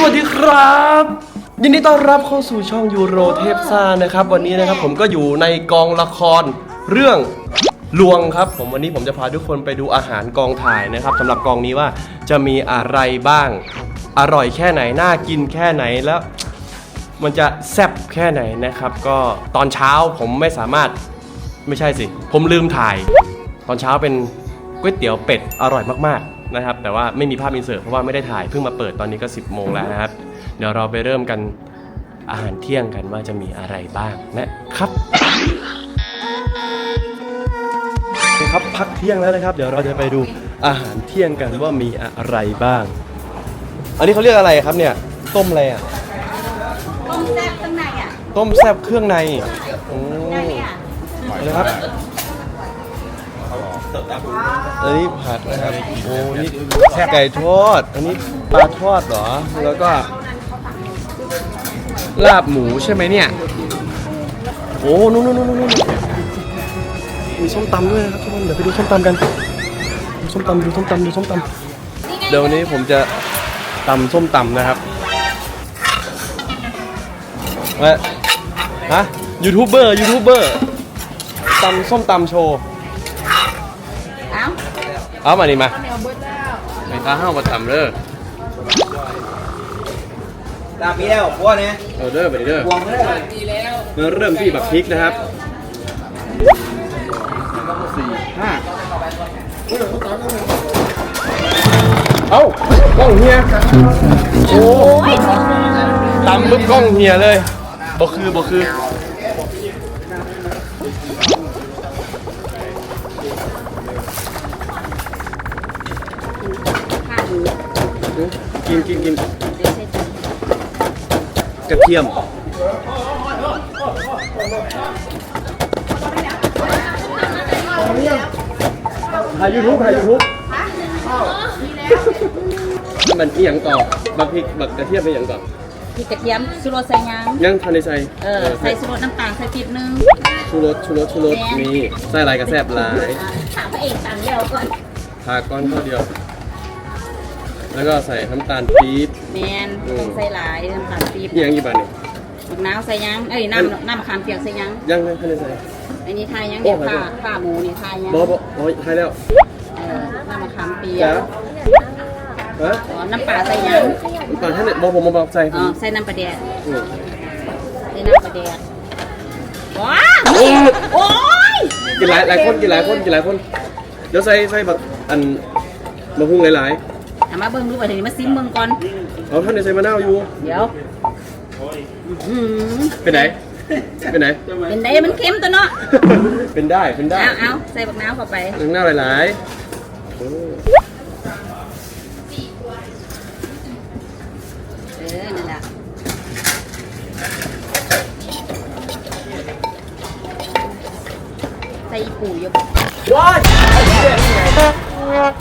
สวัสดีครับ ยินดีต้อนรับเข้าสู่ช่องยูโรเทพซ่านะครับ วันนี้นะครับผมก็อยู่ในกองละครเรื่องลวงครับ ผมวันนี้ผมจะพาทุกคนไปดูอาหารกองถ่ายนะครับสำหรับกองนี้ว่าจะมีอะไรบ้าง อร่อยแค่ไหนน่ากินแค่ไหนแล้ว มันจะแซ่บแค่ไหนนะครับ ก็ตอนเช้าผมไม่สามารถไม่ใช่สิ ผมลืมถ่าย ตอนเช้าเป็นก๋วยเตี๋ยวเป็ดอร่อยมากๆ นะครับ แต่ว่าไม่มีภาพอินเสิร์ตเพราะว่าไม่ได้ถ่ายเพิ่งมาเปิดตอนนี้ก็ 10โมงแล้วนะครับ เดี๋ยวเราไปเริ่มกันอาหารเที่ยงกันว่าจะมีอะไรบ้างนะครับครับพักเที่ยงแล้วนะครับ เดี๋ยวเราจะไปดูอาหารเที่ยงกันว่ามีอะไรบ้าง อันนี้เขาเรียกอะไรครับเนี่ยต้มอะไรอะต้มแซ่บข้างในอะต้มแซ่บเครื่องในโอ้ได้เนี่ยนะครับ อันนี้ผัดนะครับ โอ้ นี่ไก่ทอด อันนี้ปลาทอดเหรอ แล้วก็ ลาบหมูใช่ไหมเนี่ย โอ้นู่นนู่นนู่นนู่นมีส้มตำด้วยนะครับทุกคน เดี๋ยวไปดูส้มตำกัน ดูส้มตำดูส้มตำดูส้มตำเดี๋ยววันนี้ผมจะตำส้มตำนะครับเอ้ยฮะยูทูบเบอร์ยูทูบเบอร์ตำส้มตำโชว์ เอามานี่มาไอ้ตาห้าวมาตำเด้อตามมีแล้วพวกเนี้ยเอาเด้อไปเด้อวงไม่ได้เลยเราเริ่มที่บักพริกนะครับสี่ห้าเอ้ากล้องเฮียโอ้ตำปุ๊บกล้องเฮียเลยบ่คือบ่คือ กินกินกินกระเทียมถ่ายยูทูบถ่ายยูทูบมันอีหยังต่อบักพริกบักกระเทียมเป็นหยังต่อพริกกระเทียมสุรสใส่หยังยังทันในใส่เออใส่สุรสน้ำตาลใส่พริกนึงชูรสชูรสชูรสมีใส่อะไรกระแซบหลายถามพระเอกตามเดียวก่อนทาก้อนข้าวเดียว แล้วก็ใส่น้ำตาลปี๊บแมนต้องใส่หลายน้ำตาลปี๊บนี่ยังกี่บาทนี่มะนาวใส่หยังเอ้ยน้ำน้ำมะขามเปียกใส่หยังยังไม่ทันในใส่ อันนี้ทายหยังเดี๋ยวโอ้ผ้าขอโทษผ้าหมูนี่ทายหยังบอบอ๋อใช่แล้วเออน้ำมะขามเปียจ้ากฮะอ๋อน้ำปลาใส่หยังตอนท่านเนี่ยบอกผมมาบอกใจผอ๋อมใส่น้ำปลาแดกอืมใส่น้ำปลาแดกว้าโอ้ยกินหลายหลายคนกินหลายคนกินหลายคน เดี๋ยวใส่ใส่แบบอันมะฮุ่งหลายถา มมาเบิ่งดูว่าทีนี้มาซิมเบิ่งก่อนๆเอาท่านในใส่มะนาวอยู่ เดี๋ยวอืมเป็นไหน เป็นไหน เป็นได้มันเค็มตัวเนาะ เป็นได้ เป็นได้เอาเอาใส่บักน้ำเข้าไปหนึ่งหน้าหลายๆโอ้เออ นั่นแหละใส่อีปูเยอะว้าย ยู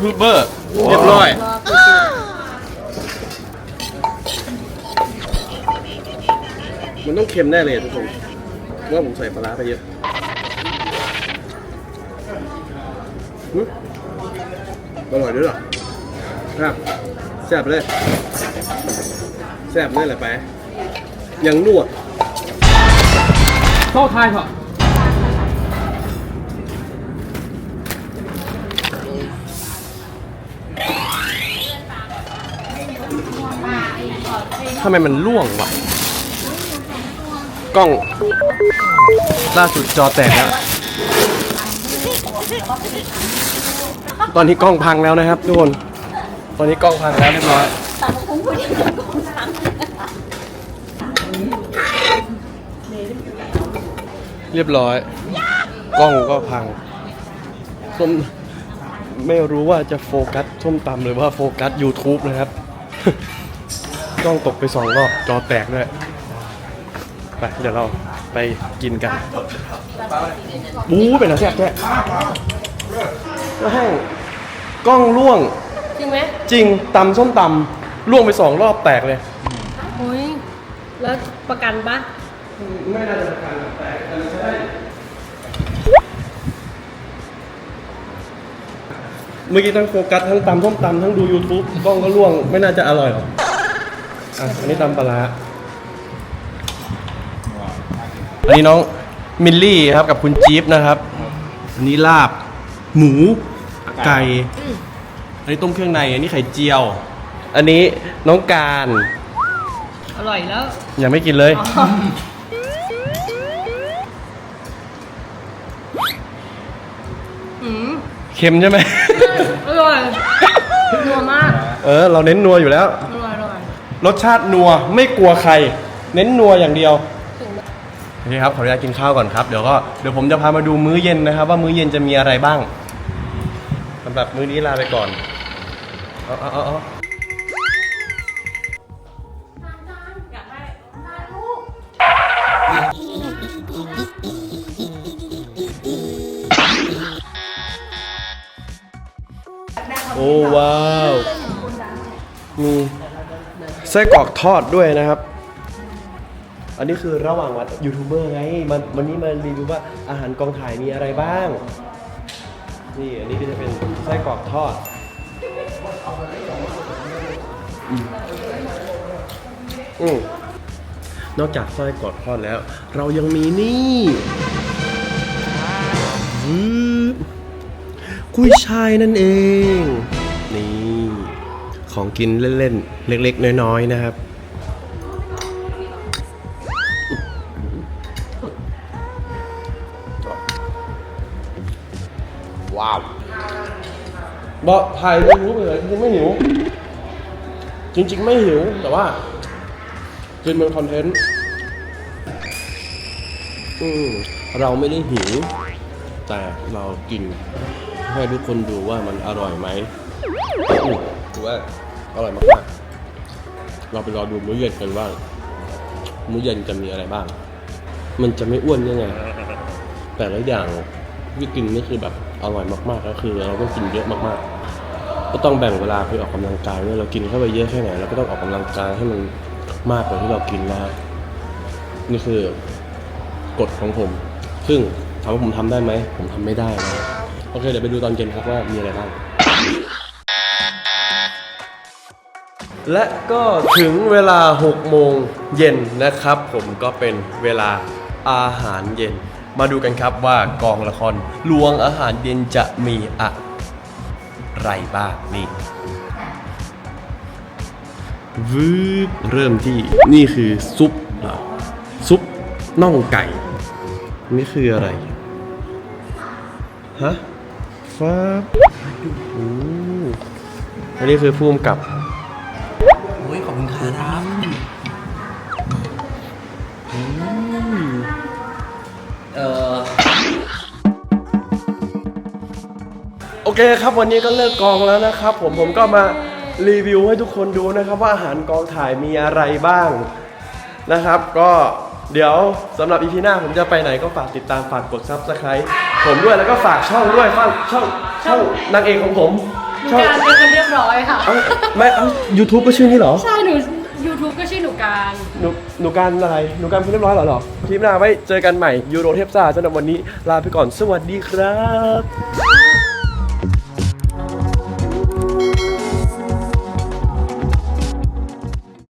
ทูบเบอร์เรียบร้อย มันต้องเค็มแน่เลยทุกคนว่าผมใส่ปลาร้าไปเยอะหึอร่อยด้วยเหรอครับแซ่บเลยแซ่บเลยแหละไป ยังนวดเข้าทายเถอะทำไมมันล่วงวะกล้องล่าสุดจอแตกแล้วตอนนี้กล้องพังแล้วนะครับทุกคน ตอนนี้กล้องพังแล้วเรียบร้อย เรียบร้อย กล้องก็พังส้มไม่รู้ว่าจะโฟกัสส้มตำหรือว่าโฟกัส YouTube นะครับ กล้องตกไปสองรอบจอแตกด้วยไปเดี๋ยวเราไปกินกันบู๊เป็นอะไรแซ่บแท้ก็ให้กล้องล่วง จริงไหมจริงตำส้มตำล่วงไปสองรอบแตกเลย โอ้ยแล้วประกันปะไม่น่าจะการแตกแต่ เมื่อกี้ทั้งโฟกัสทั้งตำส้มตำทั้งดู YouTube กล้องก็ล่วงไม่น่าจะอร่อยหรอกอะอันนี้ตำปลาร้าอันนี้น้องมิลลี่ครับกับคุณจี๊บนะครับ อันนี้ลาบ หมู ไก่ อันนี้ต้มเครื่องใน อันนี้ไข่เจียว อันนี้น้องการ อร่อยแล้ว ยังไม่กินเลย อืม เค็มใช่ไหม อร่อยนัวมากเออ เราเน้นนัวอยู่แล้ว อร่อยอร่อยรสชาตินัวไม่กลัวใคร เน้นนัวอย่างเดียวโอเคครับขออนุญาตกินข้าวก่อนครับเดี๋ยวก็เดี๋ยวผมจะพามาดูมื้อเย็นนะครับ ว่ามื้อเย็นจะมีอะไรบ้างสำหรับมื้อนี้ลาไปก่อนเอาเอาเอาเอา โอ้ว้าว มีไส้กรอกทอดด้วยนะครับ อันนี้คือระหว่างวันยูทูบเบอร์ไงมันวันนี้มารีวิวว่าอาหารกองถ่ายมีอะไรบ้าง นี่อันนี้ก็จะเป็นไส้กรอกทอดอืมอืมนอกจากไส้กรอกทอดแล้ว เรายังมีนี่วืบ กุ้ยช่ายนั่นเอง นี่ ของกินเล่นๆ เล็กๆ น้อยๆ นะครับ ว้าวบอกถ่ายไม่รู้ไปเลยจริงๆไม่หิว จริง ๆ ไม่หิว แต่ว่าเป็นเป็นคอนเทนต์อืมเราไม่ได้หิว แต่เรากิน ให้ทุกคนดูว่ามันอร่อยไหมถือว่าอร่อยมากๆเราไปรอดูมื้อเย็นกันว่ามื้อเย็นจะมีอะไรบ้าง มันจะไม่อ้วนยังไง แต่ละอย่างที่กินนี่คือแบบอร่อยมากๆก็คือ เราต้องกินเยอะมากๆ ก็ต้องแบ่งเวลาไปออกกำลังกายด้วยเรากินเข้าไปเยอะแค่ไหนเราก็ต้องออกกำลังกายให้มันมากกว่าที่เรากินนะนี่คือกฎของผม ซึ่งถามว่าผมทำได้ไหม ผมทำไม่ได้นะ โอเค เดี๋ยวไปดูตอนเย็นครับว่ามีอะไรบ้าง และก็ถึงเวลา 6 โมงเย็นนะครับ ผมก็เป็นเวลาอาหารเย็น มาดูกันครับว่ากองละครลวงอาหารเย็นจะมีอะไรบ้างนี่วืบเริ่มที่นี่คือซุปเหรอซุปน่องไก่ นี่คืออะไร ฮะ ฟ้าบโอ้อันนี้คือภูมิกับ โอ้ยขอบคุณครับเออโอเคครับวันนี้ก็เลิกกองแล้วนะครับ ผมผมก็มารีวิวให้ทุกคนดูนะครับว่าอาหารกองถ่ายมีอะไรบ้างนะครับ ก็เดี๋ยวสำหรับอีพีหน้าผมจะไปไหนก็ฝากติดตามฝากกดซับสไครต์ ผมด้วยแล้วก็ฝากช่องด้วยฝากช่องช่องนางเอกของผมหนูช่องการเป็นคนเรียบร้อยค่ะ เอ้าไม่เอ้า YouTube ก็ชื่อนี้เหรอ ใช่หนู YouTube ก็ชื่อหนูการ หนูหนูการอะไรหนูการพูดเรียบร้อยเหรอเหรอคลิปหน้าไว้เจอกันใหม่ยูโรเทปซ่าสำหรับวันนี้ลาไปก่อนสวัสดีครับ